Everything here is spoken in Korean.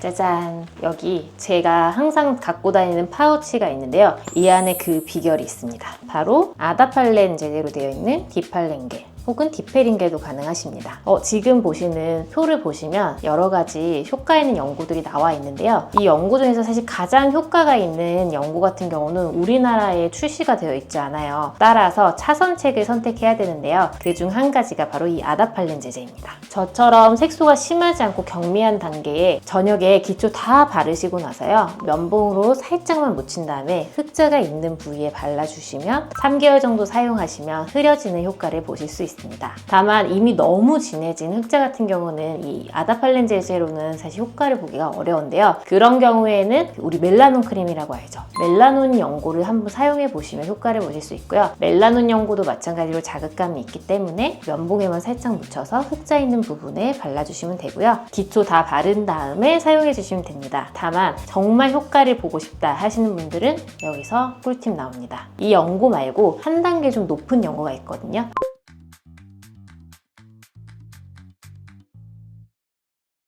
짜잔. 여기 제가 항상 갖고 다니는 파우치가 있는데요. 이 안에 그 비결이 있습니다. 바로 아다팔렌 제제로 되어 있는 디팔렌겔 혹은 디페린겔도 가능하십니다. 어, 지금 보시는 표를 보시면 여러 가지 효과 있는 연구들이 나와 있는데요. 이 연구 중에서 사실 가장 효과가 있는 연구 같은 경우는 우리나라에 출시가 되어 있지 않아요. 따라서 차선책을 선택해야 되는데요. 그중 한 가지가 바로 이 아다팔렌 제제입니다. 저처럼 색소가 심하지 않고 경미한 단계에 저녁에 기초 다 바르시고 나서요. 면봉으로 살짝만 묻힌 다음에 흑자가 있는 부위에 발라주시면 3개월 정도 사용하시면 흐려지는 효과를 보실 수 있습니다. 다만 이미 너무 진해진 흑자 같은 경우는 이 아다팔렌 제제로는 사실 효과를 보기가 어려운데요. 그런 경우에는 우리 멜라논 크림이라고 알죠. 멜라논 연고를 한번 사용해 보시면 효과를 보실 수 있고요. 멜라논 연고도 마찬가지로 자극감이 있기 때문에 면봉에만 살짝 묻혀서 흑자 있는 부분에 발라주시면 되고요. 기초 다 바른 다음에 사용해 주시면 됩니다. 다만 정말 효과를 보고 싶다 하시는 분들은 여기서 꿀팁 나옵니다. 이 연고 말고 한 단계 좀 높은 연고가 있거든요.